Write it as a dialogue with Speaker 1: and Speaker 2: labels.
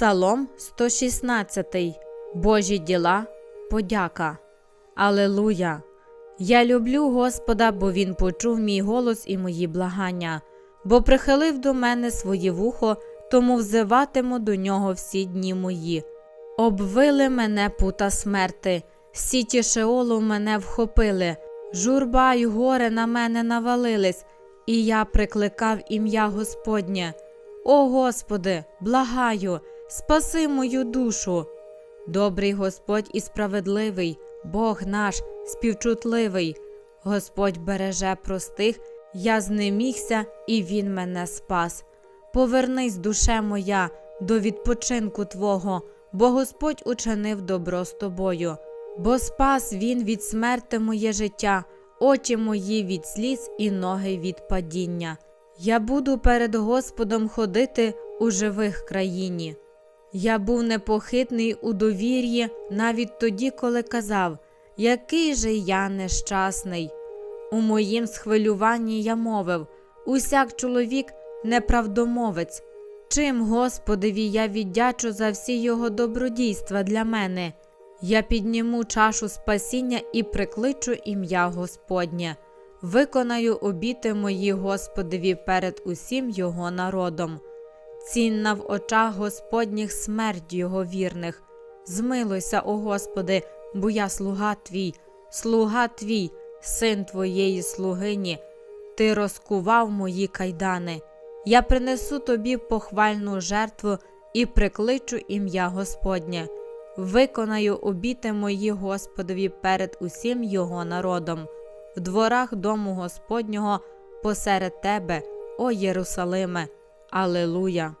Speaker 1: Псалом 116. Божі діла. Подяка. Алелуя. Я люблю Господа, бо Він почув мій голос і мої благання, бо прихилив до мене своє вухо, тому взиватиму до нього всі дні мої. Обвили мене пута смерти, сіті Шеолу мене вхопили, журба й горе на мене навалились, і я прикликав ім'я Господнє. О Господи, благаю, спаси мою душу. Добрий Господь і справедливий, Бог наш співчутливий. Господь береже простих, я знемігся, і Він мене спас. Повернись, душе моя, до відпочинку Твого, бо Господь учинив добро з тобою, бо спас Він від смерти моє життя, очі мої від сліз і ноги від падіння. Я буду перед Господом ходити у живих країні. Я був непохитний у довір'ї навіть тоді, коли казав, який же я нещасний. У моїм схвилюванні я мовив усяк чоловік неправдомовець. Чим Господеві я віддячу за всі його добродійства для мене? Я підніму чашу спасіння і прикличу ім'я Господнє, виконаю обіти мої Господеві перед усім його народом. Цінна в очах Господніх смерть його вірних. Змилуйся, о Господи, бо я слуга твій, слуга твій, син твоєї слугині, ти розкував мої кайдани. Я принесу тобі похвальну жертву і прикличу ім'я Господнє. Виконаю обіти мої Господові перед усім його народом, в дворах дому Господнього посеред тебе, о Єрусалиме. Алелуя!